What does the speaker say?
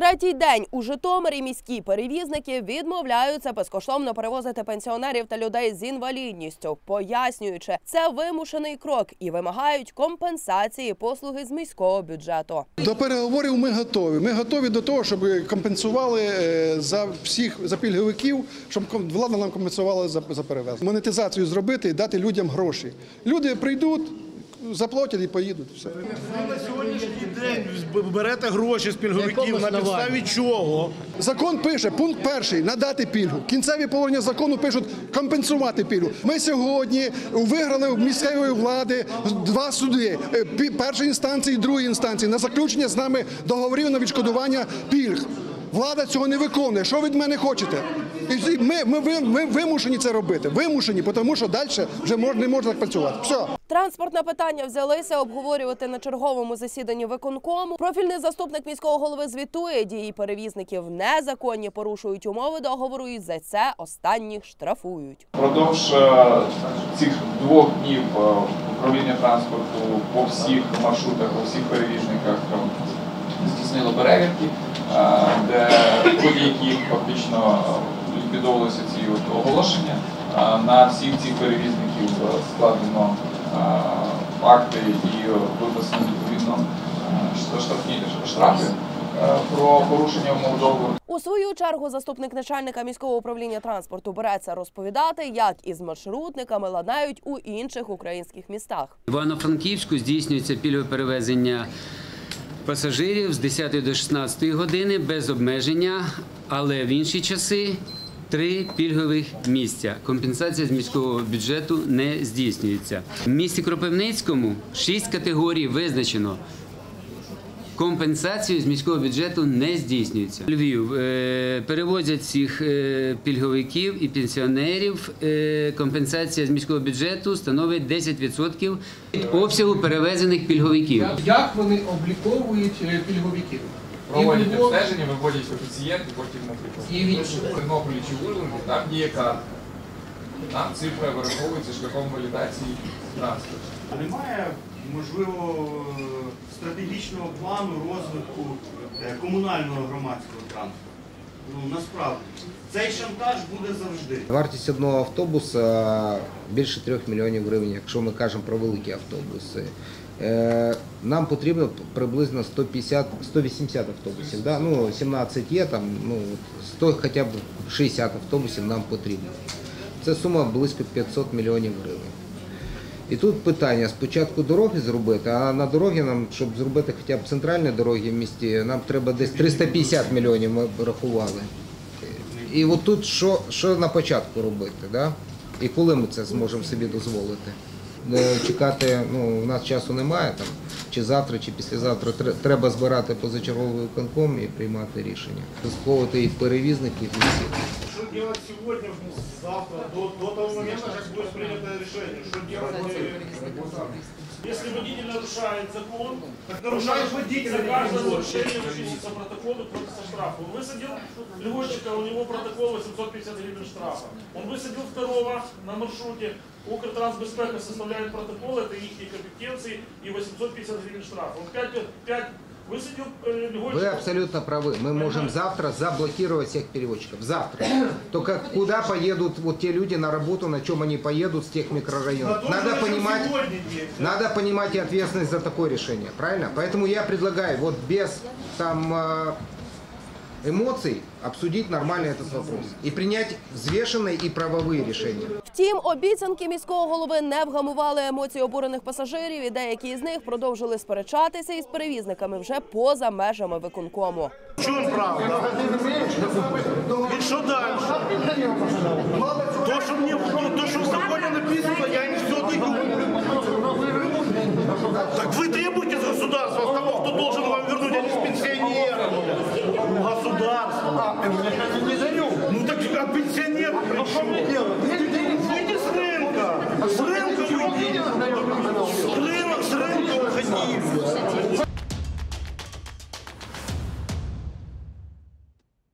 Третій день у Житомирі міські перевізники відмовляються безкоштовно перевозити пенсіонерів та людей з інвалідністю, пояснюючи, це вимушений крок і вимагають компенсації послуги з міського бюджету. До переговорів ми готові. Ми готові до того, щоб компенсували е, за всіх за пільговиків, щоб влада нам компенсувала за, за перевезення. Монетизацію зробити і дати людям гроші. Люди прийдуть, заплатять і поїдуть. Все. Ви на сьогоднішній день берете гроші з пільговиків на підставі чого? Закон пише, пункт перший надати пільгу. Кінцеві положення закону пишуть компенсувати пільгу. Ми сьогодні виграли у місцевої влади два суди е, пі- першої інстанції і другої інстанції на заключення з нами договорів на відшкодування пільг. Влада цього не виконує. Що ви від мене хочете? І ми, ми, ви- ми вимушені це робити. Вимушені, тому що далі вже не можна так працювати. Все. Транспортне питання взялися обговорювати на черговому засіданні виконкому. Профільний заступник міського голови звітує дії перевізників незаконні, порушують умови договору і за це останніх штрафують. Впродовж е, цих двох днів е, управління транспорту по всіх маршрутах, по всіх перевізниках здійснило перевірки, де яких фактично ліквідовувалися ці от оголошення. На всіх цих перевізників е, складено е, акти і виписано відповідно е, штрафні штрафи е, про порушення умов договору. У свою чергу заступник начальника міського управління транспорту береться розповідати, як із маршрутниками ладнають у інших українських містах. Івано-Франківську здійснюється пільгове перевезення пасажирів з 10 до 16 години без обмеження, але в інші часи три пільгових місця. Компенсація з міського бюджету не здійснюється. В місті Кропивницькому шість категорій визначено. Компенсацію з міського бюджету не здійснюється. Львів е, перевозять всіх е, пільговиків і пенсіонерів. Е, компенсація з міського бюджету становить 10% від обсягу перевезених пільговиків. Як вони обліковують пільговиків? Проводять обстеження, виводять коефіцієнт, і потім наприклад. І в Тернополі чи там є карта. Там цифра вираховується шляхом валідації транспорту. Немає, можливо, стратегічного плану розвитку е, комунального громадського транспорту. Ну, насправді, цей шантаж буде завжди. Вартість одного автобуса більше 3 мільйонів гривень, якщо ми кажемо про великі автобуси. Е, Нам потрібно приблизно 150, 180 автобусів. Да? Ну, 17 є, там, ну, 100, хоча б 60 автобусів нам потрібно. Це сума близько 500 мільйонів гривень. І тут питання спочатку дороги зробити, а на дороги нам, щоб зробити хоча б центральні дороги в місті, нам треба десь 350 мільйонів ми рахували. І от тут що, що на початку робити, да? і коли ми це зможемо собі дозволити? Е, Чекати, ну, у нас часу немає, там, чи завтра, чи післязавтра треба збирати позачерговий виконком і приймати рішення. Сховувати їх перевізників і всіх Что делать сегодня, завтра, до, до того момента, как будет принято решение? Что делать? э, Если водитель нарушает закон, так нарушает водитель. За каждое нарушение вычислится протокол и платится штраф. Он высадил льготчика, у него протокол 850 гривен штрафа. Он высадил второго на маршруте, Укртрансбезпека составляет протокол, это их компетенции, и 850 гривен штрафа. Он 5, 5 высадил э, Вы абсолютно правы. Мы можем завтра заблокировать всех перевозчиков. Завтра. Только куда поедут вот те люди на работу, на чем они поедут с тех микрорайонов? Надо понимать, надо понимать и ответственность за такое решение, правильно? Поэтому я предлагаю вот без там э, эмоций обсудить нормально этот вопрос и принять взвешенные и правовые решения. Втім, обіцянки міського голови не вгамували емоції обурених пасажирів, і деякі з них продовжили сперечатися із перевізниками вже поза межами виконкому. В чем правда? И что дальше? То, что мне, то, что в законе написано, я им все даю. Так вы требуете с государства, с того, кто должен вам вернуть, а не с пенсионера. Государство. Ну так а пенсионер при чем?